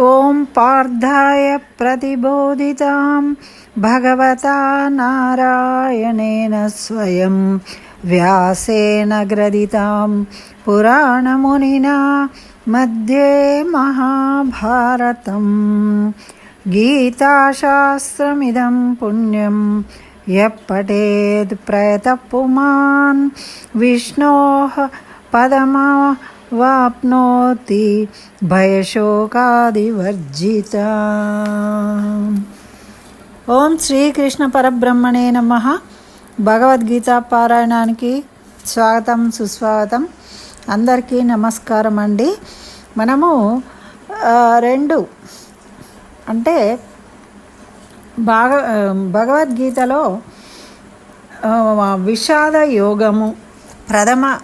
ॐ पार्थाय प्रतिबोधितां भगवता नारायणेन स्वयं व्यासेन ग्रथितां पुराणमुनिना मध्ये महाभारतम् गीताशास्त्रमिदं पुण्यं यः पठेत् प्रयतपुमान् विष्णोः पदमा వాప్నోతి భయశోకాదివర్జిత. ఓం శ్రీకృష్ణ పరబ్రహ్మణే నమ. భగవద్గీత పారాయణానికి స్వాగతం సుస్వాగతం. అందరికీ నమస్కారం అండి మనము రెండు అంటే భాగ భగవద్గీతలో విషాద యోగము ప్రథమ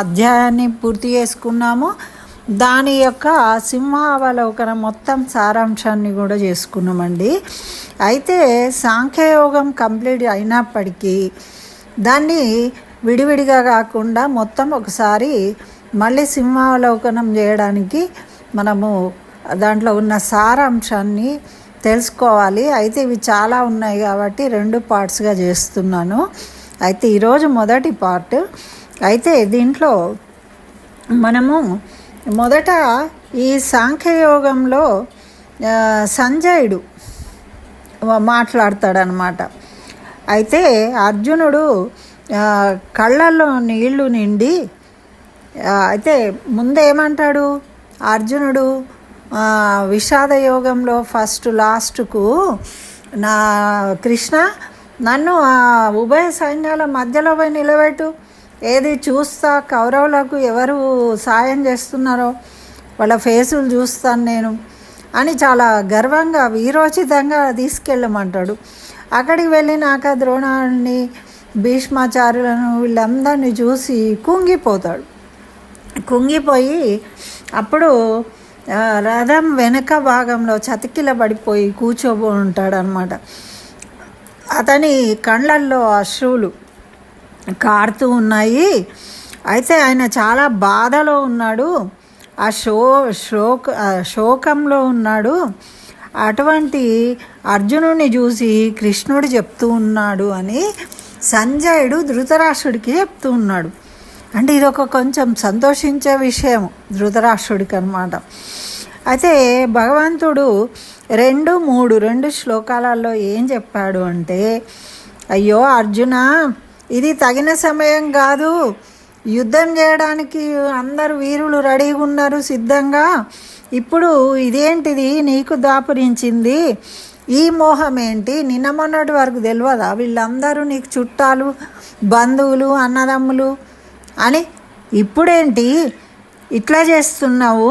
అధ్యాయాన్ని పూర్తి చేసుకున్నాము. దాని యొక్క సింహావలోకనం మొత్తం సారాంశాన్ని కూడా చేసుకున్నామండి. అయితే సాంఖ్యయోగం కంప్లీట్ అయినప్పటికీ దాన్ని విడివిడిగా కాకుండా మొత్తం ఒకసారి మళ్ళీ సింహావలోకనం చేయడానికి మనము దాంట్లో ఉన్న సారాంశాన్ని తెలుసుకోవాలి. అయితే ఇవి చాలా ఉన్నాయి కాబట్టి రెండు పార్ట్స్గా చేస్తున్నాను. అయితే ఈరోజు మొదటి పార్ట్ అయితే దీంట్లో మనము మొదట ఈ సాంఖ్యయోగంలో సంజయుడు మాట్లాడతాడనమాట. అయితే అర్జునుడు కళ్ళల్లో నీళ్ళు నిండి అయితే ముందేమంటాడు? అర్జునుడు విషాద యోగంలో ఫస్ట్ లాస్ట్కు నా కృష్ణ నన్ను ఆ ఉభయ సైన్యాల మధ్యలో పోయి నిలబెట్టు. ఏది చూస్తా కౌరవులకు ఎవరు సాయం చేస్తున్నారో వాళ్ళ ఫేసులు చూస్తాను నేను అని చాలా గర్వంగా వీరోచితంగా తీసుకెళ్ళమంటాడు. అక్కడికి వెళ్ళినాక ద్రోణాన్ని భీష్మాచార్యులను వీళ్ళందరినీ చూసి కుంగిపోతాడు. కుంగిపోయి అప్పుడు రథం వెనక భాగంలో చతికిల పడిపోయి కూర్చోబో ఉంటాడనమాట అతని కళ్ళల్లో అశ్రువులు. కారుతూ ఉన్నాయి. అయితే ఆయన చాలా బాధలో ఉన్నాడు. ఆ శో శోక శోకంలో ఉన్నాడు. అటువంటి అర్జునుడిని చూసి కృష్ణుడు చెప్తూ ఉన్నాడు అని సంజయుడు ధృతరాష్ట్రుడికి చెప్తూ ఉన్నాడు. అంటే ఇది ఒక కొంచెం సంతోషించే విషయం ధృతరాష్ట్రుడికి అనమాట అయితే భగవంతుడు రెండు మూడు రెండు శ్లోకాలలో ఏం చెప్పాడు అంటే అయ్యో అర్జున ఇది తగిన సమయం కాదు. యుద్ధం చేయడానికి అందరు వీరులు రెడీగా ఉన్నారు సిద్ధంగా. ఇప్పుడు ఇదేంటిది? నీకు దాపురించింది. ఈ మోహం ఏంటి నిన్న మొన్నటి వరకు తెలియదా వీళ్ళందరూ నీకు చుట్టాలు బంధువులు అన్నదమ్ములు అని ఇప్పుడేంటి? ఇట్లా చేస్తున్నావు?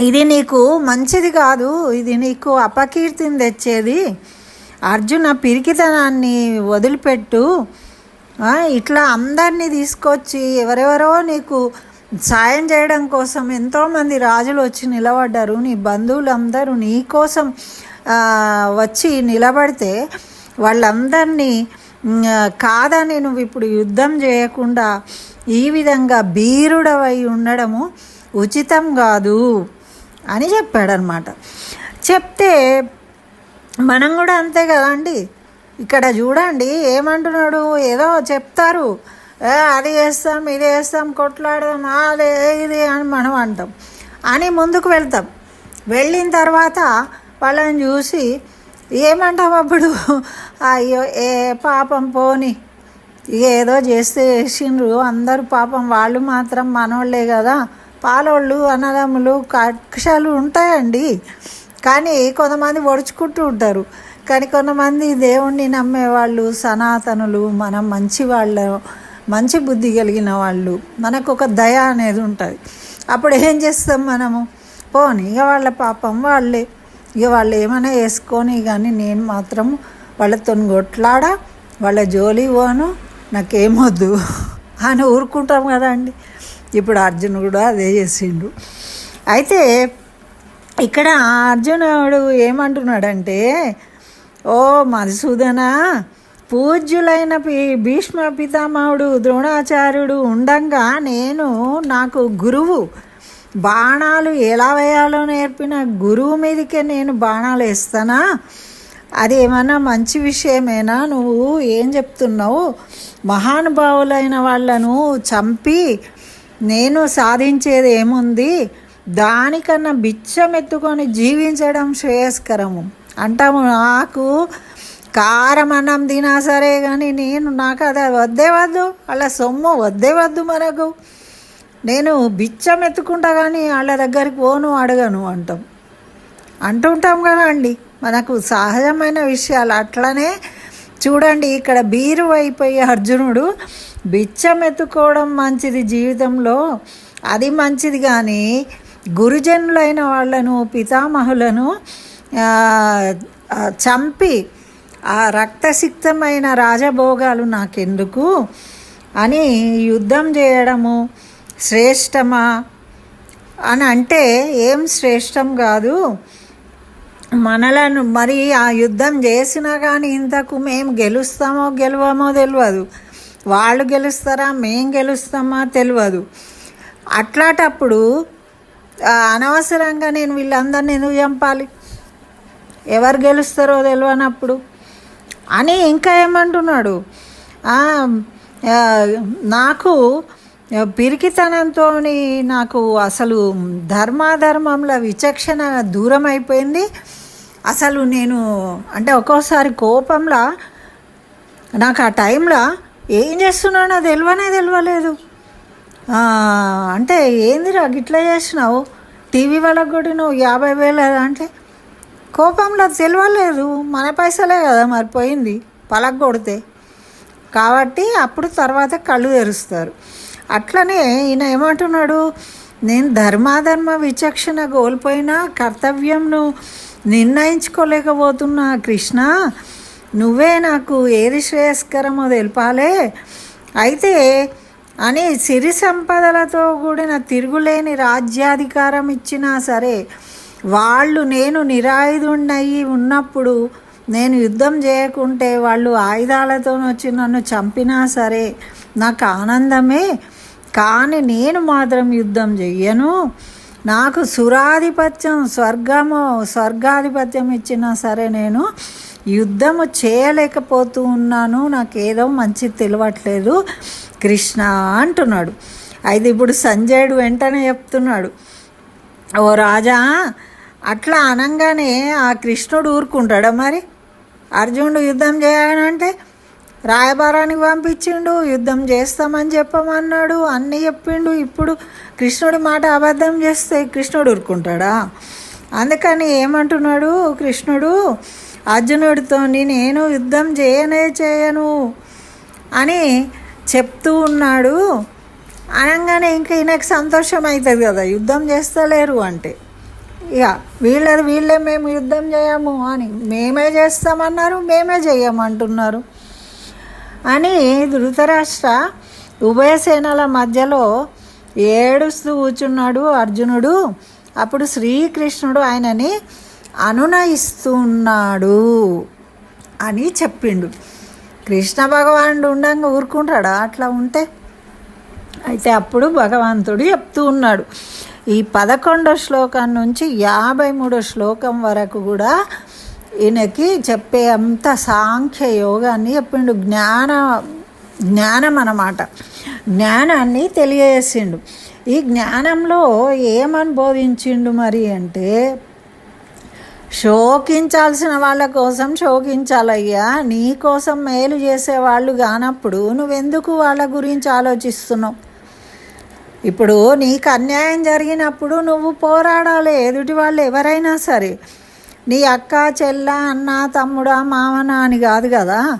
ఇది నీకు మంచిది కాదు. ఇది నీకు అపకీర్తిని తెచ్చేది. అర్జున పిరికితనాన్ని వదిలిపెట్టు. ఇట్లా అందరినీ తీసుకొచ్చి ఎవరెవరో నీకు సాయం చేయడం కోసం ఎంతోమంది రాజులు వచ్చి నిలబడ్డారు. నీ బంధువులందరూ నీ కోసం వచ్చి నిలబడితే వాళ్ళందరినీ కాదని నువ్వు ఇప్పుడు యుద్ధం చేయకుండా ఈ విధంగా బీరుడవై ఉండడము ఉచితం కాదు అని చెప్పాడనమాట. చెప్తే మనం కూడా అంతే కదండి. ఇక్కడ చూడండి ఏమంటున్నాడు? ఏదో చెప్తారు. అది వేస్తాం ఇది వేస్తాం కొట్లాడదాం అదే ఇది అని మనం అంటాం. అని ముందుకు వెళ్తాం. వెళ్ళిన తర్వాత వాళ్ళని చూసి ఏమంటాం అప్పుడు? అయ్యో ఏ పాపం పోని. ఏదో చేస్తే చేసిండ్రు. అందరూ పాపం. వాళ్ళు మాత్రం మనోళ్ళే కదా. పాలోళ్ళు అన్నదమ్ములు కక్షలు ఉంటాయండి. కానీ కొంతమంది ఒడుచుకుంటూ ఉంటారు. కానీ కొంతమంది దేవుణ్ణి నమ్మేవాళ్ళు సనాతనులు మనం మంచి వాళ్ళ మంచి బుద్ధి కలిగిన వాళ్ళు. మనకు ఒక దయ అనేది ఉంటుంది. అప్పుడు ఏం చేస్తాం మనము? పోనీ ఇక వాళ్ళ పాపం వాళ్ళే. ఇక వాళ్ళు ఏమైనా వేసుకొని కానీ నేను మాత్రం వాళ్ళతో కొట్లాడా వాళ్ళ జోలి పోను నాకేమొద్దు అని ఊరుకుంటాం కదండి. ఇప్పుడు అర్జున్ కూడా అదే చేసిండు. అయితే ఇక్కడ అర్జునుడు ఏమంటున్నాడంటే ఓ మధుసూదన పూజ్యులైన పి భీష్మ పితామహుడు ద్రోణాచార్యుడు ఉండంగా నేను నాకు గురువు. బాణాలు ఎలా వేయాలో నేర్పిన గురువు మీదకే నేను బాణాలు వేస్తానా? అది ఏమన్నా మంచి విషయమేనా? నువ్వు ఏం చెప్తున్నావు? మహానుభావులైన వాళ్ళను చంపి నేను సాధించేది ఏముంది? దానికన్నా బిచ్చం ఎత్తుకొని జీవించడం శ్రేయస్కరము. అంటాము నాకు కారం అన్నం తినా సరే కానీ నేను నాకు అది వద్దే వద్దు అలా సొమ్ము వద్దే వద్దు మనకు నేను బిచ్చం ఎత్తుకుంటా కానీ వాళ్ళ దగ్గరికి పోను అడగను అంటాం. అంటుంటాం కదా అండి మనకు సహజమైన విషయాలు. అట్లనే చూడండి ఇక్కడ బీరు అయిపోయి అర్జునుడు బిచ్చం ఎత్తుకోవడం మంచిది జీవితంలో. అది మంచిది కానీ గురుజనులైన వాళ్ళను పితామహులను చంపి ఆ రక్తసిక్తమైన రాజభోగాలు నాకెందుకు? అని యుద్ధం చేయడము శ్రేష్టమా? అని అంటే ఏం శ్రేష్టం కాదు. మనలను మరి ఆ యుద్ధం చేసినా కానీ ఇంతకు మేము గెలుస్తామో గెలవమో తెలియదు వాళ్ళు గెలుస్తారా మేం గెలుస్తామా తెలియదు అట్లాటప్పుడు అనవసరంగా నేను వీళ్ళందరినీ ఎందుకు చంపాలి? ఎవరు గెలుస్తారో తెలియనప్పుడు అని ఇంకా ఏమంటున్నాడు? నాకు పిరికితనంతో నాకు అసలు ధర్మాధర్మంలో విచక్షణ దూరం అయిపోయింది అసలు నేను అంటే ఒక్కోసారి కోపంలో నాకు ఆ టైంలో ఏం చేస్తున్నానో తెలియనే తెలియలేదు అంటే ఏందిరా గిట్లా చేసినావు? టీవీ వాళ్ళకు కూడా నువ్వు యాభై వేలు అంటే? కోపంలో తెలియలేదు మన పైసలే కదా మరి పోయింది పలక కొడితే. కాబట్టి అప్పుడు తర్వాత కళ్ళు తెరుస్తారు. అట్లనే ఈయన ఏమంటున్నాడు? నేను ధర్మాధర్మ విచక్షణ కోల్పోయినా కర్తవ్యంను నిర్ణయించుకోలేకపోతున్నా కృష్ణ. నువ్వే నాకు ఏది శ్రేయస్కరమో తెలిపాలే. అయితే అని సిరి సంపదలతో కూడిన తిరుగులేని రాజ్యాధికారం ఇచ్చినా సరే వాళ్ళు నేను నిరాయుధుండయి ఉన్నప్పుడు నేను యుద్ధం చేయకుంటే వాళ్ళు ఆయుధాలతో వచ్చి నన్ను చంపినా సరే నాకు ఆనందమే. కానీ నేను మాత్రం యుద్ధం చెయ్యను. నాకు సురాధిపత్యం స్వర్గము స్వర్గాధిపత్యం ఇచ్చినా సరే నేను యుద్ధము చేయలేకపోతూ ఉన్నాను. నాకు ఏదో మంచి తెలియట్లేదు కృష్ణ అంటున్నాడు. అయితే ఇప్పుడు సంజయుడు వెంటనే చెప్తున్నాడు. ఓ రాజా అట్లా అనగానే ఆ కృష్ణుడు ఊరుకుంటాడా మరి? అర్జునుడు యుద్ధం చేయాలంటే రాయబారానికి పంపించిండు యుద్ధం చేస్తామని చెప్పమన్నాడు అన్నీ చెప్పిండు. ఇప్పుడు కృష్ణుడి మాట అబద్ధం చేస్తే కృష్ణుడు ఊరుకుంటాడా? అందుకని ఏమంటున్నాడు కృష్ణుడు అర్జునుడితో నేను యుద్ధం చేయనే చేయను అని చెప్తూ ఉన్నాడు. అనగానే ఇంకా ఈయనకు సంతోషం అవుతుంది కదా యుద్ధం చేస్తలేరు అంటే. ఇక వీళ్ళది వీళ్ళే మేము యుద్ధం చేయము అని మేమే చేస్తామన్నారు మేమే చేయమంటున్నారు. అని ధృతరాష్ట్ర ఉభయ సేనల మధ్యలో ఏడుస్తూ కూర్చున్నాడు అర్జునుడు. అప్పుడు శ్రీకృష్ణుడు ఆయనని అనునయిస్తున్నాడు అని చెప్పిండు. కృష్ణ భగవానుడు ఉండంగా ఊరుకుంటాడా. అట్లా ఉంటే అయితే అప్పుడు భగవంతుడు చెప్తూ ఉన్నాడు. ఈ పదకొండో శ్లోకం నుంచి యాభై మూడో శ్లోకం వరకు కూడా ఈయనకి చెప్పే అంత సాంఖ్య యోగాన్ని చెప్పిండు. జ్ఞాన జ్ఞానం అన్నమాట. జ్ఞానాన్ని తెలియజేసిండు. ఈ జ్ఞానంలో ఏమని బోధించిండు మరి అంటే శోకించాల్సిన వాళ్ళ కోసం శోకించాలయ్యా. నీ కోసం మేలు చేసేవాళ్ళు కానప్పుడు నువ్వెందుకు వాళ్ళ గురించి ఆలోచిస్తున్నావు? ఇప్పుడు నీకు అన్యాయం జరిగినప్పుడు నువ్వు పోరాడాలి. ఎదుటి వాళ్ళు ఎవరైనా సరే. నీ అక్క చెల్ల అన్న తమ్ముడా మామన అని కాదు కదా.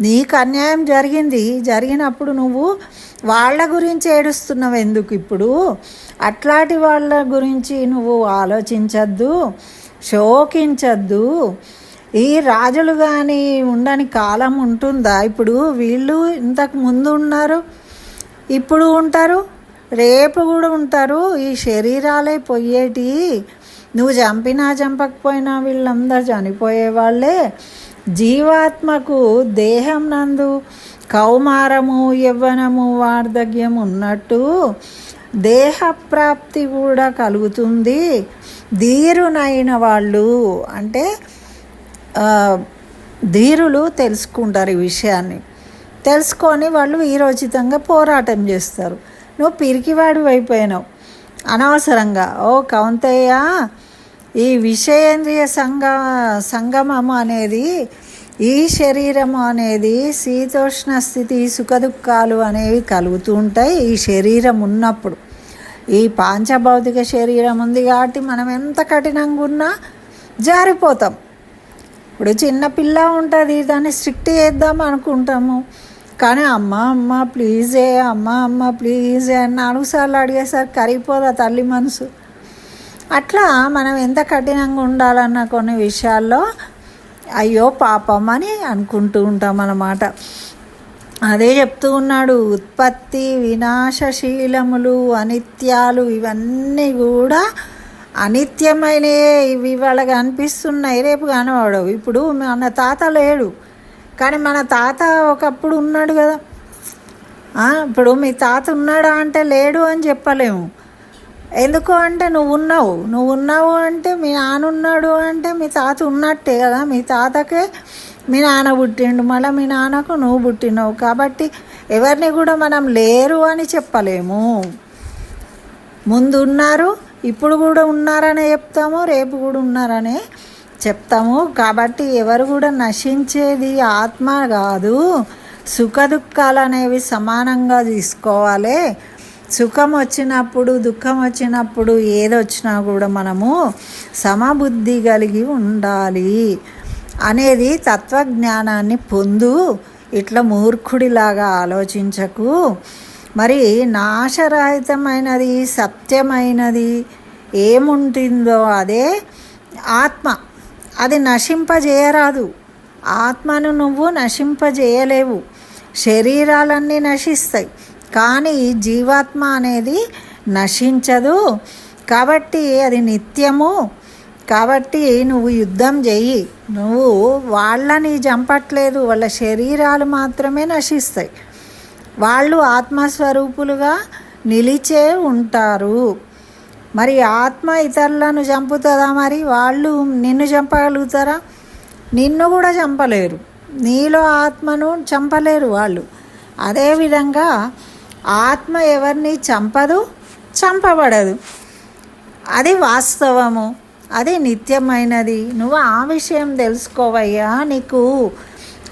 నీకు అన్యాయం జరిగింది. జరిగినప్పుడు నువ్వు వాళ్ళ గురించి ఏడుస్తున్నావు ఎందుకు ఇప్పుడు? అట్లాంటి వాళ్ళ గురించి నువ్వు ఆలోచించద్దు. శోకించద్దు. ఈ రాజులు కానీ ఉండని కాలం ఉంటుందా? ఇప్పుడు వీళ్ళు ఇంతకు ముందు ఉన్నారు ఇప్పుడు ఉంటారు రేపు కూడా ఉంటారు. ఈ శరీరాలే పోయేటి నువ్వు చంపినా చంపకపోయినా వీళ్ళందరూ చనిపోయే వాళ్ళే. జీవాత్మకు దేహం నందు కౌమారము యవ్వనము వార్ధక్యం ఉన్నట్టు దేహప్రాప్తి కూడా కలుగుతుంది. ధీరునైన వాళ్ళు అంటే ధీరులు తెలుసుకుంటారు ఈ విషయాన్ని. తెలుసుకొని వాళ్ళు వీరోచితంగా పోరాటం చేస్తారు. నువ్వు పిరికివాడు అయిపోయినావు. అనవసరంగా ఓ కౌంతయ్య ఈ విషయేంద్రియ సంగ సంగమము అనేది ఈ శరీరము అనేది శీతోష్ణ స్థితి సుఖదుఖాలు అనేవి కలుగుతూ ఉంటాయి ఈ శరీరం ఉన్నప్పుడు. ఈ పాంచభౌతిక శరీరం ఉంది కాబట్టి మనం ఎంత కఠినంగా ఉన్నా జారిపోతాం. ఇప్పుడు చిన్న పిల్ల ఉంటుంది దాన్ని స్ట్రిక్ట్ చేద్దాం అనుకుంటాము. కానీ అమ్మ అమ్మ ప్లీజే అమ్మ అమ్మ ప్లీజే అని నాలుగు సార్లు అడిగేసరికి కరిగిపోదా తల్లి మనసు. అట్లా మనం ఎంత కఠినంగా ఉండాలన్న కొన్ని విషయాల్లో అయ్యో పాపం అని అనుకుంటూ ఉంటాం అన్నమాట. అదే చెప్తూ ఉన్నాడు ఉత్పత్తి వినాశశీలములు అనిత్యాలు ఇవన్నీ కూడా అనిత్యమైనవి ఇవి వాళ్ళకి అనిపిస్తున్నాయి. రేపు కనబడవు ఇప్పుడు మన తాత లేడు. కానీ మన తాత ఒకప్పుడు ఉన్నాడు కదా. ఇప్పుడు మీ తాత ఉన్నాడా అంటే లేడు అని చెప్పలేము. ఎందుకు అంటే నువ్వు ఉన్నావు. నువ్వు ఉన్నావు అంటే మీ నాన్న ఉన్నాడు అంటే మీ తాత ఉన్నట్టే కదా. మీ తాతకే మీ నాన్న పుట్టిండు మళ్ళీ మీ నాన్నకు నువ్వు పుట్టినావు. కాబట్టి ఎవరిని కూడా మనం లేరు అని చెప్పలేము. ముందు ఉన్నారు ఇప్పుడు కూడా ఉన్నారనే చెప్తాము రేపు కూడా ఉన్నారనే చెప్తాము. కాబట్టి ఎవరు కూడా నశించేది ఆత్మ కాదు. సుఖ దుఃఖాలు అనేవి సమానంగా తీసుకోవాలి. సుఖం వచ్చినప్పుడు దుఃఖం వచ్చినప్పుడు ఏదొచ్చినా కూడా మనము సమబుద్ధి కలిగి ఉండాలి. అనేది తత్వజ్ఞానాన్ని పొందు ఇట్లా మూర్ఖుడిలాగా ఆలోచించకు. మరి నాశరహితమైనది సత్యమైనది ఏముంటుందో అదే ఆత్మ. అది నశింపజేయరాదు. ఆత్మను నువ్వు నశింపజేయలేవు. శరీరాలన్నీ నశిస్తాయి. కానీ జీవాత్మ అనేది నశించదు. కాబట్టి అది నిత్యము కాబట్టి నువ్వు యుద్ధం చెయ్యి నువ్వు వాళ్ళని చంపట్లేదు వాళ్ళ శరీరాలు మాత్రమే నశిస్తాయి. వాళ్ళు ఆత్మస్వరూపులుగా నిలిచే ఉంటారు. మరి ఆత్మ ఇతరులను చంపుతుందా మరి? వాళ్ళు నిన్ను చంపగలుగుతారా? నిన్ను కూడా చంపలేరు. నీలో ఆత్మను చంపలేరు వాళ్ళు. అదేవిధంగా ఆత్మ ఎవరిని చంపదు? చంపబడదు. అది వాస్తవము. అది నిత్యమైనది. నువ్వు ఆ విషయం తెలుసుకోవయ్యా నీకు.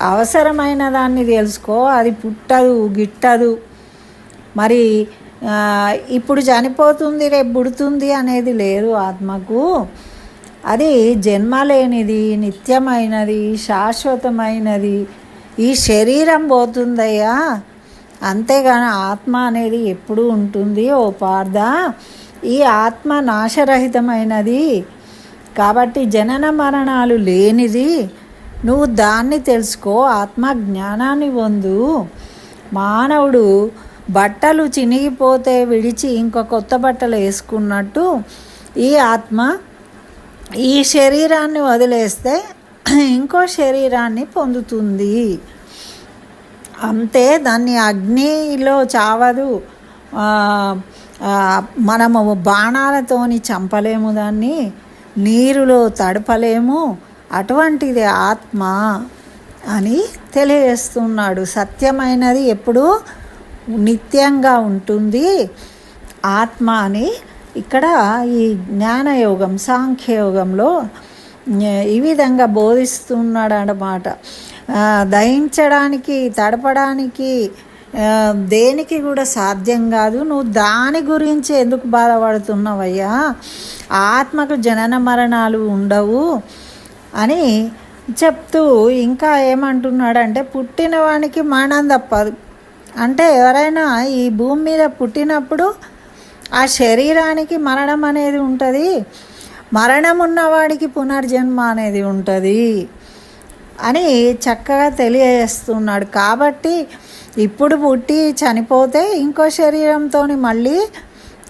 అవసరమైన దాన్ని తెలుసుకో అది పుట్టదు గిట్టదు. మరి ఇప్పుడు చనిపోతుంది రేపు పుడుతుంది అనేది లేదు ఆత్మకు. అది జన్మలేనిది నిత్యమైనది శాశ్వతమైనది. ఈ శరీరం పోతుందయ్యా. అంతేగాని ఆత్మ అనేది ఎప్పుడూ ఉంటుంది ఓ పార్థ ఈ ఆత్మ నాశరహితమైనది. కాబట్టి జనన మరణాలు లేనిది నువ్వు దాన్ని తెలుసుకో ఆత్మ జ్ఞానాన్ని పొందు. మానవుడు బట్టలు చినిగిపోతే విడిచి ఇంకో కొత్త బట్టలు వేసుకున్నట్టు ఈ ఆత్మ ఈ శరీరాన్ని వదిలేస్తే ఇంకో శరీరాన్ని పొందుతుంది. అంతే దాన్ని అగ్నిలో చావదు. మనము బాణాలతోని చంపలేము దాన్ని. నీరులో తడపలేము అటువంటిది ఆత్మ అని తెలియజేస్తున్నాడు. సత్యమైనది ఎప్పుడూ నిత్యంగా ఉంటుంది. ఆత్మ అని ఇక్కడ ఈ జ్ఞానయోగం సాంఖ్యయోగంలో ఈ విధంగా బోధిస్తున్నాడు అన్నమాట దహించడానికి తడపడానికి దేనికి కూడా సాధ్యం కాదు. నువ్వు దాని గురించి ఎందుకు బాధపడుతున్నావయ్యా? ఆత్మకు జనన మరణాలు ఉండవు అని చెప్తూ ఇంకా ఏమంటున్నాడంటే పుట్టిన వానికి మరణం తప్పదు. అంటే ఎవరైనా ఈ భూమి మీద పుట్టినప్పుడు ఆ శరీరానికి మరణం అనేది ఉంటుంది మరణం ఉన్నవాడికి పునర్జన్మ అనేది ఉంటుంది అని చక్కగా తెలియజేస్తున్నాడు. కాబట్టి ఇప్పుడు పుట్టి చనిపోతే ఇంకో శరీరంతో మళ్ళీ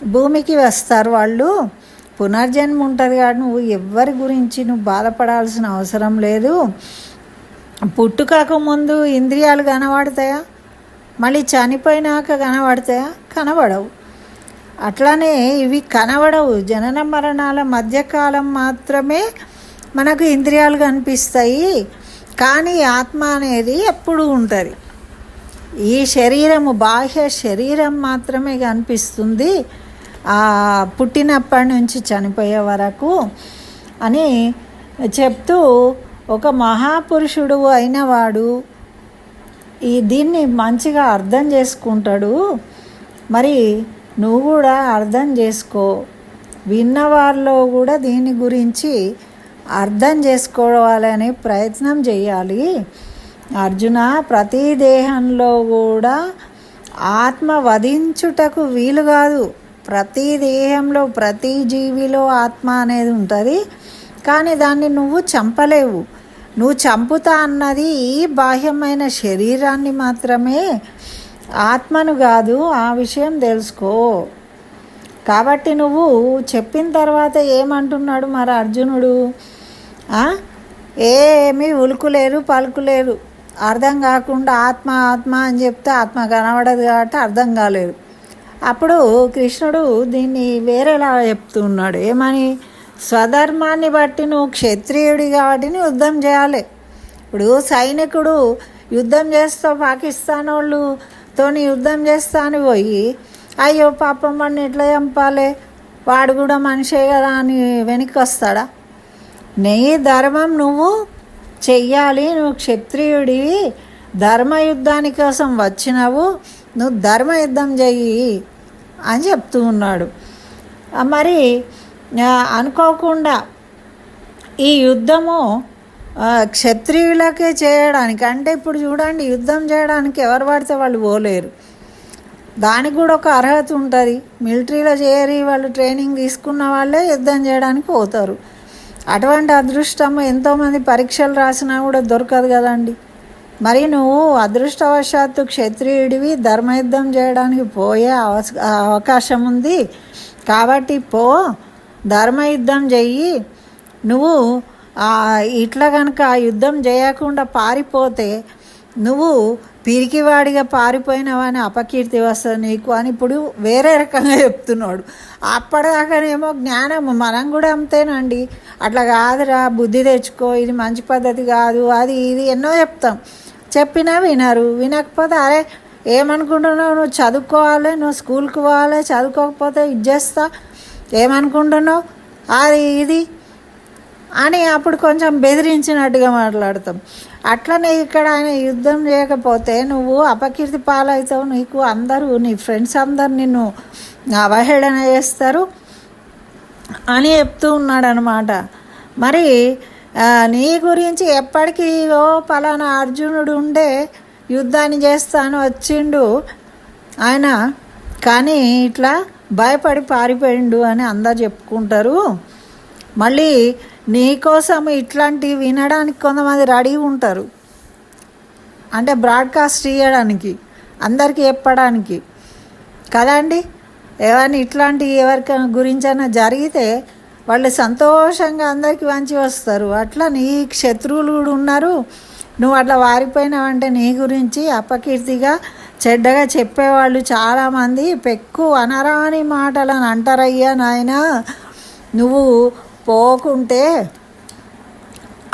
భూమికి వస్తారు వాళ్ళు. పునర్జన్మ ఉంటుంది కాబట్టి నువ్వు ఎవరి గురించి నువ్వు బాధపడాల్సిన అవసరం లేదు. పుట్టుకకు ముందు ఇంద్రియాలు కనబడతాయా? మళ్ళీ చనిపోయినాక కనబడతాయా? కనబడవు. అట్లానే ఇవి కనబడవు. జనన మరణాల మధ్యకాలం మాత్రమే మనకు ఇంద్రియాలు కనిపిస్తాయి. కానీ ఆత్మ అనేది ఎప్పుడు ఉంటుంది. ఈ శరీరము బాహ్య శరీరం మాత్రమే కనిపిస్తుంది. పుట్టినప్పటి నుంచి చనిపోయే వరకు అని చెప్తూ ఒక మహాపురుషుడు అయినవాడు ఈ దీన్ని మంచిగా అర్థం చేసుకుంటాడు. మరి నువ్వు కూడా అర్థం చేసుకో. విన్నవారిలో కూడా దీని గురించి అర్థం చేసుకోవాలనే ప్రయత్నం చేయాలి. అర్జున ప్రతి దేహంలో కూడా ఆత్మ వధించుటకు వీలు కాదు. ప్రతి దేహంలో ప్రతి జీవిలో ఆత్మ అనేది ఉంటుంది. కానీ దాన్ని నువ్వు చంపలేవు. నువ్వు చంపుతా అన్నది ఈ బాహ్యమైన శరీరాన్ని మాత్రమే. ఆత్మను కాదు ఆ విషయం తెలుసుకో. కాబట్టి నువ్వు చెప్పిన తర్వాత ఏమంటున్నాడు మరి అర్జునుడు? ఏమీ ఉలుకులేరు పలుకులేరు. అర్థం కాకుండా ఆత్మ ఆత్మ అని చెప్తే ఆత్మ కనబడదు కాబట్టి అర్థం కాలేదు. అప్పుడు కృష్ణుడు దీన్ని వేరేలా చెప్తున్నాడు. ఏమని? స్వధర్మాన్ని బట్టి నువ్వు క్షత్రియుడి కాబట్టి నువ్వు యుద్ధం చేయాలి. ఇప్పుడు సైనికుడు యుద్ధం చేస్తావు పాకిస్తాన్ వాళ్ళుతోని యుద్ధం చేస్తా అని పోయి అయ్యో పాపం వాడిని ఎట్లా చంపాలి? వాడు కూడా మనిషే కదా అని వెనక్కి వస్తాడా? నీ ధర్మం నువ్వు చెయ్యాలి. నువ్వు క్షత్రియుడివి. ధర్మయుద్ధాని కోసం వచ్చినావు. నువ్వు ధర్మయుద్ధం చెయ్యి అని చెప్తూ ఉన్నాడు. మరి అనుకోకుండా ఈ యుద్ధము క్షత్రియులకే చేయడానికి అంటే ఇప్పుడు చూడండి యుద్ధం చేయడానికి ఎవరు పడితే వాళ్ళు పోలేరు. దానికి కూడా ఒక అర్హత ఉంటుంది. మిలిటరీలో చేరి వాళ్ళు ట్రైనింగ్ తీసుకున్న వాళ్ళే యుద్ధం చేయడానికి పోతారు. అటువంటి అదృష్టం ఎంతోమంది పరీక్షలు రాసినా కూడా దొరకదు కదండి. మరి నువ్వు అదృష్టవశాత్తు క్షత్రియుడివి ధర్మయుద్ధం చేయడానికి పోయే అవ అవకాశం ఉంది. కాబట్టి పో ధర్మయుద్ధం చెయ్యి. నువ్వు ఇట్లా కనుక యుద్ధం చేయకుండా పారిపోతే నువ్వు పిరికివాడిగా పారిపోయినావని అపకీర్తి వస్తుంది నీకు అని ఇప్పుడు వేరే రకంగా చెప్తున్నాడు. అప్పటిదాకానేమో జ్ఞానం మనం కూడా అంతేనండి. అట్లా కాదురా బుద్ధి తెచ్చుకో ఇది మంచి పద్ధతి కాదు అది ఇది ఎన్నో చెప్తాం. చెప్పినా వినరు వినకపోతే అరే ఏమనుకుంటున్నావు? నువ్వు చదువుకోవాలి నువ్వు స్కూల్కి పోవాలి చదువుకోకపోతే ఇది చేస్తా. ఏమనుకుంటున్నావు? అది ఇది. అని అప్పుడు కొంచెం బెదిరించినట్టుగా మాట్లాడతాం. అట్లనే ఇక్కడ ఆయన యుద్ధం చేయకపోతే నువ్వు అపకీర్తి పాలవుతావు. నీకు అందరూ నీ ఫ్రెండ్స్ అందరు నిన్ను అవహేళన చేస్తారు అని చెప్తూ ఉన్నాడు అనమాట మరి నీ గురించి ఎప్పటికీ ఓ పలానా అర్జునుడు ఉండే యుద్ధాన్ని చేస్తాను వచ్చిండు. ఆయన కానీ ఇట్లా భయపడి పారిపోయిండు అని అందరు చెప్పుకుంటారు. మళ్ళీ నీకోసం ఇట్లాంటివి వినడానికి కొంతమంది రెడీ ఉంటారు. అంటే బ్రాడ్కాస్ట్ చేయడానికి అందరికీ చెప్పడానికి. కదండి? ఏమైనా ఇట్లాంటి ఎవరికైనా గురించైనా జరిగితే వాళ్ళు సంతోషంగా అందరికీ మంచి వస్తారు. అట్లా నీ శత్రువులు కూడా ఉన్నారు. నువ్వు అట్లా వారిపోయినావంటే నీ గురించి అపకీర్తిగా చెడ్డగా చెప్పేవాళ్ళు చాలామంది పెక్కు అనరాని మాటలను అంటారయ్యా నాయన. నువ్వు పోకుంటే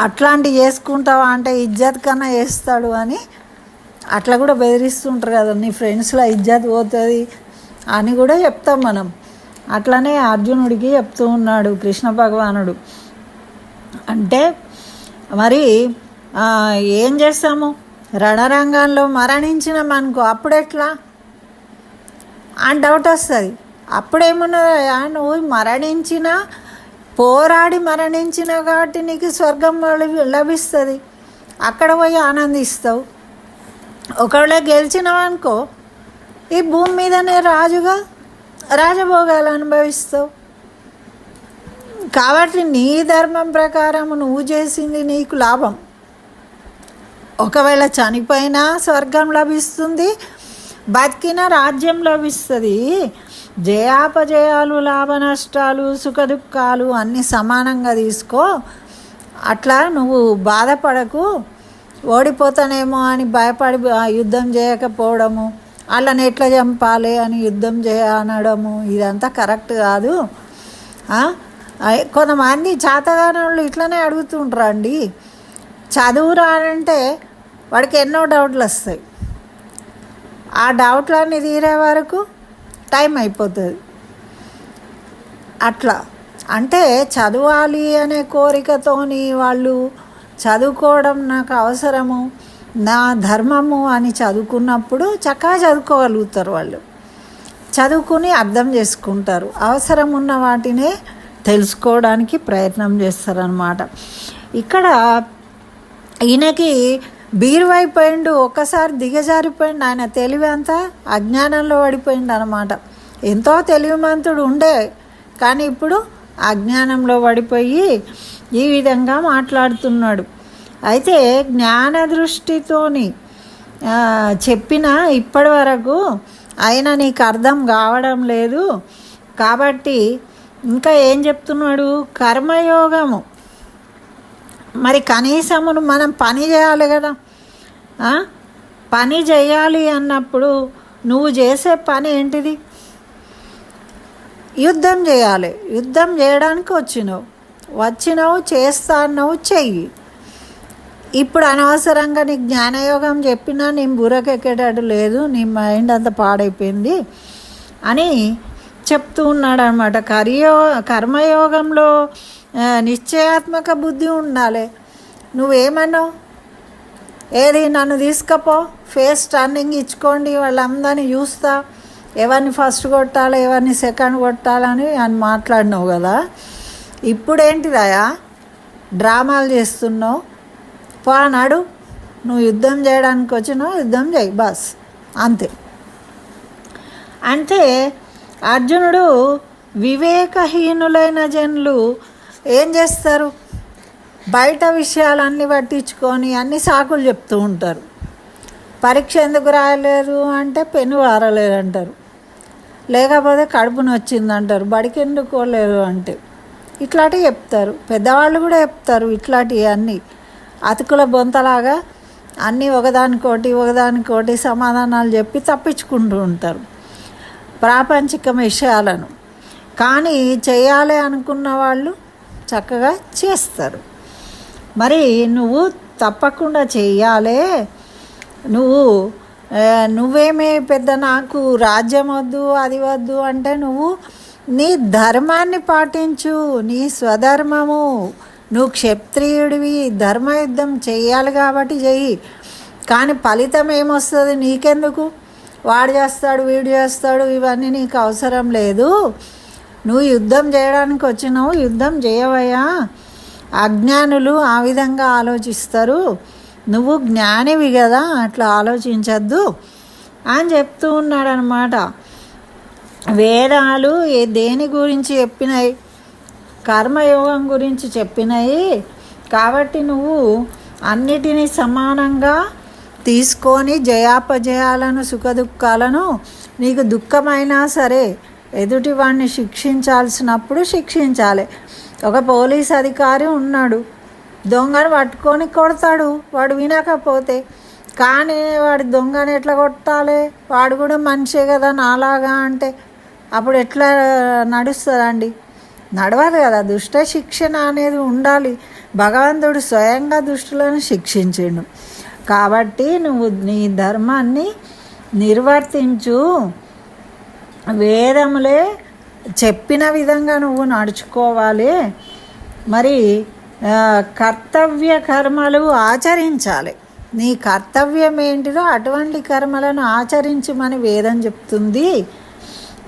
అట్లాంటివి చేసుకుంటావా అంటే ఇజ్జత్ కన్నా చేస్తాడు అని అట్లా కూడా బెదిరిస్తుంటారు కదా నీ ఫ్రెండ్స్లో ఇజ్జత్ పోతుంది అని కూడా చెప్తాం మనం. అట్లనే అర్జునుడికి చెప్తూ ఉన్నాడు కృష్ణ భగవానుడు. అంటే మరి ఏం చేస్తాము? రణరంగంలో మరణించినాం అనుకో అప్పుడెట్లా అని డౌట్ వస్తుంది. అప్పుడేమున్నదా? నువ్వు మరణించిన పోరాడి మరణించిన కాబట్టి నీకు స్వర్గం లభిస్తుంది. అక్కడ పోయి ఆనందిస్తావు. ఒకవేళ గెలిచినావనుకో ఈ భూమి మీదనే రాజుగా రాజభోగాలు అనుభవిస్తావు. కాబట్టి నీ ధర్మం ప్రకారం నువ్వు చేసింది నీకు లాభం. ఒకవేళ చనిపోయినా స్వర్గం లభిస్తుంది బతికిన రాజ్యం లభిస్తుంది. జయాపజయాలు లాభ నష్టాలు సుఖ దుఃఖాలు అన్నీ సమానంగా తీసుకో. అట్లా నువ్వు బాధపడకు. ఓడిపోతానేమో అని భయపడి యుద్ధం చేయకపోవడము వాళ్ళని ఎట్లా చంపాలి అని యుద్ధం చేయనడము ఇదంతా కరెక్ట్ కాదు. కొంతమంది చేతగాని వాళ్ళు ఇట్లనే అడుగుతుంటారు అండి చదువు రానంటే వాడికి ఎన్నో డౌట్లు వస్తాయి ఆ డౌట్లన్నీ తీరే వరకు టైం అయిపోతుంది. అట్లా. అంటే చదవాలి అనే కోరికతోని వాళ్ళు చదువుకోవడం నాకు అవసరము నా ధర్మము అని చదువుకున్నప్పుడు చక్కగా చదువుకోగలుగుతారు వాళ్ళు. చదువుకుని అర్థం చేసుకుంటారు. అవసరం ఉన్న వాటినే తెలుసుకోవడానికి ప్రయత్నం చేస్తారనమాట ఇక్కడ ఈయనకి బీరువైపోయిండు ఒక్కసారి దిగజారిపోయిండు ఆయన తెలివి అంతా అజ్ఞానంలో పడిపోయిండు అనమాట ఎంతో తెలివిమంతుడు ఉండే కానీ ఇప్పుడు అజ్ఞానంలో పడిపోయి ఈ విధంగా మాట్లాడుతున్నాడు. అయితే జ్ఞాన దృష్టితోని చెప్పిన ఇప్పటి వరకు ఆయన నీకు అర్థం కావడం లేదు. కాబట్టి ఇంకా ఏం చెప్తున్నాడు? కర్మయోగము. మరి కనీసమును మనం పని చేయాలి కదా. పని చేయాలి అన్నప్పుడు నువ్వు చేసే పని ఏంటిది? యుద్ధం చేయాలి. యుద్ధం చేయడానికి వచ్చినావు. వచ్చినావు చేస్తా అన్నావు చెయ్యి. ఇప్పుడు అనవసరంగా నీకు జ్ఞానయోగం చెప్పినా నీ బుర్రకెక్కేటట్టు లేదు నీ మైండ్ అంతా పాడైపోయింది అని చెప్తూ ఉన్నాడు అనమాట కర్యో కర్మయోగంలో నిశ్చయాత్మక బుద్ధి ఉండాలి. నువ్వేమన్నావు? ఏది నన్ను తీసుకపో? ఫేస్ టర్నింగ్ ఇచ్చుకోండి వాళ్ళందరినీ చూస్తా. ఎవరిని ఫస్ట్ కొట్టాలి ఎవరిని సెకండ్ కొట్టాలని అని మాట్లాడినావు కదా. ఇప్పుడేంటిదయా డ్రామాలు చేస్తున్నావు. పానాడు నువ్వు యుద్ధం చేయడానికి వచ్చినావు యుద్ధం చేయి బస్. అంతే. అంటే అర్జునుడు వివేకహీనులైన జనులు ఏం చేస్తారు? బయట విషయాలన్నీ పట్టించుకొని అన్ని సాకులు చెప్తూ ఉంటారు. పరీక్ష ఎందుకు రాయలేదు అంటే పెన్ను వారలేదు అంటారు లేకపోతే కడుపు నొచ్చింది అంటారు బడికి అంటే. ఇట్లాంటివి చెప్తారు. పెద్దవాళ్ళు కూడా చెప్తారు ఇట్లాంటివి అన్నీ. అతుకుల బొంతలాగా అన్నీ ఒకదానికోటి ఒకదానికోటి సమాధానాలు చెప్పి తప్పించుకుంటూ ఉంటారు. ప్రాపంచిక విషయాలను. కానీ చేయాలి అనుకున్న వాళ్ళు చక్కగా చేస్తారు. మరి నువ్వు తప్పకుండా చెయ్యాలే. నువ్వు నువ్వేమే పెద్ద నాకు రాజ్యం వద్దు అది వద్దు అంటే నువ్వు నీ ధర్మాన్ని పాటించు నీ స్వధర్మము. నువ్వు క్షత్రియుడివి ధర్మయుద్ధం చేయాలి కాబట్టి చెయ్యి. కానీ ఫలితం ఏమొస్తుంది నీకెందుకు? వాడు చేస్తాడు వీడు చేస్తాడు ఇవన్నీ నీకు అవసరం లేదు. నువ్వు యుద్ధం చేయడానికి వచ్చినావు యుద్ధం చేయవయ్యా. అజ్ఞానులు ఆ విధంగా ఆలోచిస్తారు. నువ్వు జ్ఞానివి కదా అట్లా ఆలోచించద్దు అని చెప్తూ ఉన్నాడనమాట వేదాలు ఏ దేని గురించి చెప్పినాయి? కర్మయోగం గురించి చెప్పినాయి. కాబట్టి నువ్వు అన్నిటినీ సమానంగా తీసుకొని జయాపజయాలను సుఖదుఖాలను నీకు దుఃఖమైనా సరే ఎదుటి వాడిని శిక్షించాల్సినప్పుడు శిక్షించాలి. ఒక పోలీస్ అధికారి ఉన్నాడు. దొంగను పట్టుకొని కొడతాడు. వాడు వినకపోతే కానీ వాడు దొంగని ఎట్లా కొట్టాలి? వాడు కూడా మనిషే కదా నాలాగా అంటే. అప్పుడు ఎట్లా నడుస్తుందండి? నడవదు కదా. దుష్ట శిక్షణ అనేది ఉండాలి. భగవంతుడు స్వయంగా దుష్టులను శిక్షించిండు. కాబట్టి నువ్వు నీ ధర్మాన్ని నిర్వర్తించు. వేదములే చెప్పిన విధంగా నువ్వు నడుచుకోవాలి. మరి కర్తవ్య కర్మలు ఆచరించాలి. నీ కర్తవ్యం ఏంటిదో అటువంటి కర్మలను ఆచరించమని వేదం చెప్తుంది.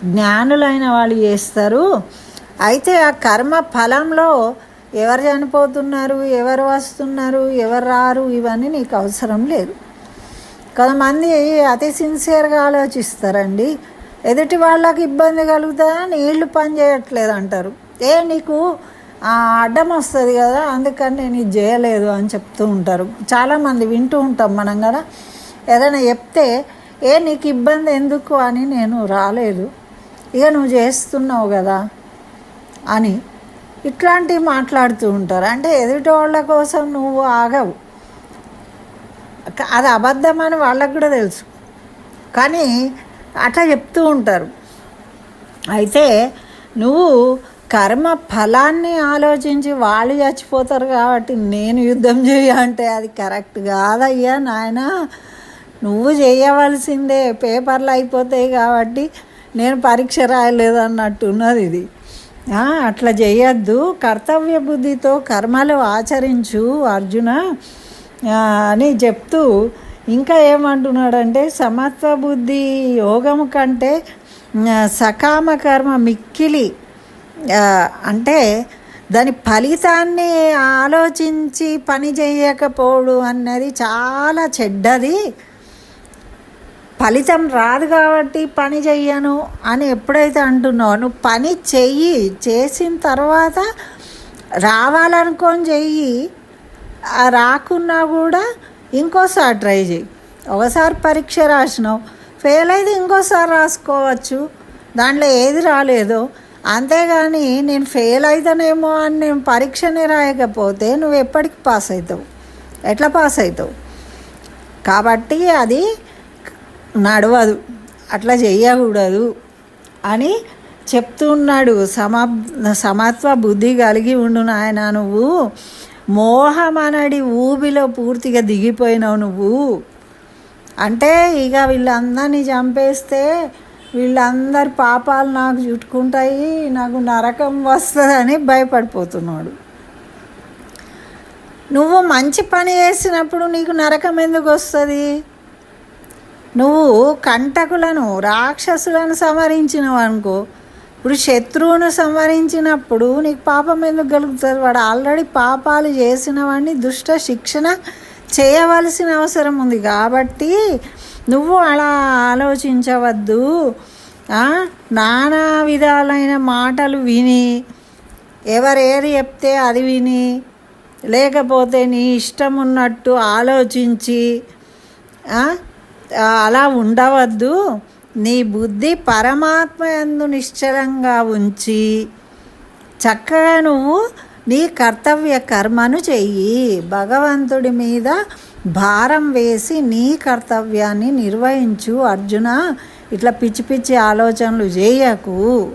జ్ఞానులైన వాళ్ళు చేస్తారు. అయితే ఆ కర్మ ఫలంలో ఎవరు చనిపోతున్నారు ఎవరు వస్తున్నారు ఎవరు రారు ఇవన్నీ నీకు అవసరం లేదు. కొంతమంది అతి సిన్సియర్గా ఆలోచిస్తారండి. ఎదుటి వాళ్ళకి ఇబ్బంది కలుగుతుందా నీళ్ళు పని చేయట్లేదు అంటారు. ఏ నీకు ఆ, అడ్డం వస్తుంది కదా అందుకని నేను ఇది చేయలేదు అని చెప్తూ ఉంటారు. చాలామంది వింటూ ఉంటాం మనం కదా. ఏదైనా చెప్తే ఏ నీకు ఇబ్బంది ఎందుకు అని నేను రాలేదు. ఇక నువ్వు చేస్తున్నావు కదా అని ఇట్లాంటివి మాట్లాడుతూ ఉంటారు. అంటే ఎదుటి వాళ్ళ కోసం నువ్వు ఆగవు. అది అబద్ధం అని వాళ్ళకు కూడా తెలుసు. కానీ అట్లా చెప్తూ ఉంటారు. అయితే నువ్వు కర్మ ఫలాన్ని ఆలోచించి వాళ్ళు చచ్చిపోతారు కాబట్టి నేను యుద్ధం చేయాలంటే అది కరెక్ట్ కాదయ్యా నాయన. నువ్వు చేయవలసిందే పేపర్లు అయిపోతాయి కాబట్టి నేను పరీక్ష రాయలేదు అన్నట్టున్నది ఇది. అట్లా చేయొద్దు. కర్తవ్య బుద్ధితో కర్మలు ఆచరించు అర్జున. అని చెప్తూ ఇంకా ఏమంటున్నాడంటే సమత్వ బుద్ధి యోగము కంటే సకామ కర్మ మిక్కిలి అంటే దాని ఫలితాన్ని ఆలోచించి పని చేయకపోడు అన్నది చాలా చెడ్డది. ఫలితం రాదు కాబట్టి పని చెయ్యను అని ఎప్పుడైతే అంటున్నావు నువ్వు పని చెయ్యి చేసిన తర్వాత రావాలనుకొని చెయ్యి రాకున్నా కూడా ఇంకోసారి ట్రై చేయి. ఒకసారి పరీక్ష రాసినావు. ఫెయిల్ అయితే ఇంకోసారి రాసుకోవచ్చు. దాంట్లో ఏది రాలేదో. అంతేగాని నేను ఫెయిల్ అవుతానేమో అని నేను పరీక్షనే రాయకపోతే నువ్వు ఎప్పటికి పాస్ అవుతావు ఎట్లా పాస్ అవుతావు కాబట్టి అది నడవదు. అట్లా చేయకూడదు అని చెప్తున్నాడు సమ సమత్వ బుద్ధి కలిగి ఉండు నాయన నువ్వు. మోహమనడి ఊబిలో పూర్తిగా దిగిపోయినావు నువ్వు. అంటే ఇక వీళ్ళందరినీ చంపేస్తే వీళ్ళందరి పాపాలు నాకు చుట్టుకుంటాయి నాకు నరకం వస్తుందని భయపడిపోతున్నాడు. నువ్వు మంచి పని చేసినప్పుడు నీకు నరకం ఎందుకు వస్తుంది? నువ్వు కంటకులను రాక్షసులను సంహరించినవు అనుకో ఇప్పుడు శత్రువును సంవరించినప్పుడు నీకు పాపం ఎందుకు కలుగుతుంది? వాడు ఆల్రెడీ పాపాలు చేసినవన్నీ దుష్ట శిక్షణ చేయవలసిన అవసరం ఉంది. కాబట్టి నువ్వు అలా ఆలోచించవద్దు. నానా విధాలైన మాటలు విని ఎవరేది చెప్తే అది విని లేకపోతే నీ ఇష్టం ఉన్నట్టు ఆలోచించి అలా ఉండవద్దు. నీ బుద్ధి పరమాత్మ ఎందు నిశ్చలంగా ఉంచి చక్కగా నువ్వు నీ కర్తవ్య కర్మను చెయ్యి. భగవంతుడి మీద భారం వేసి నీ కర్తవ్యాన్ని నిర్వహించు అర్జున. ఇట్లా పిచ్చి పిచ్చి ఆలోచనలు చేయకు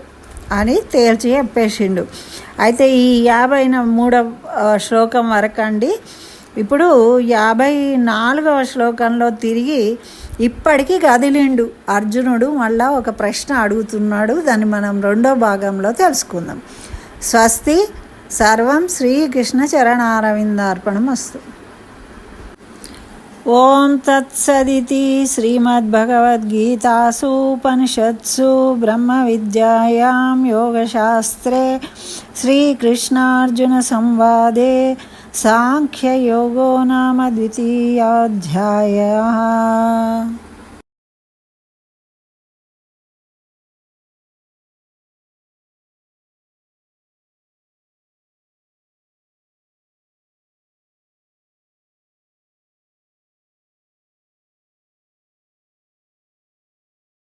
అని తేల్చి చెప్పేసిండు. అయితే ఈ యాభై మూడవ శ్లోకం వరకండి. ఇప్పుడు యాభై నాలుగవ శ్లోకంలో తిరిగి ఇప్పటికీ కదిలిండు. అర్జునుడు మళ్ళా ఒక ప్రశ్న అడుగుతున్నాడు. దాన్ని మనం రెండో భాగంలో తెలుసుకుందాం. స్వస్తి సర్వం శ్రీకృష్ణ చరణారవిందార్పణం అస్తు. ఓం తత్సదితి శ్రీమద్భగవద్గీతాసూపనిషత్సు బ్రహ్మ విద్యాయాం యోగశాస్త్రే శ్రీకృష్ణార్జున సంవాదే సాంఖ్యయోగో నామ ద్వితీయోధ్యాయ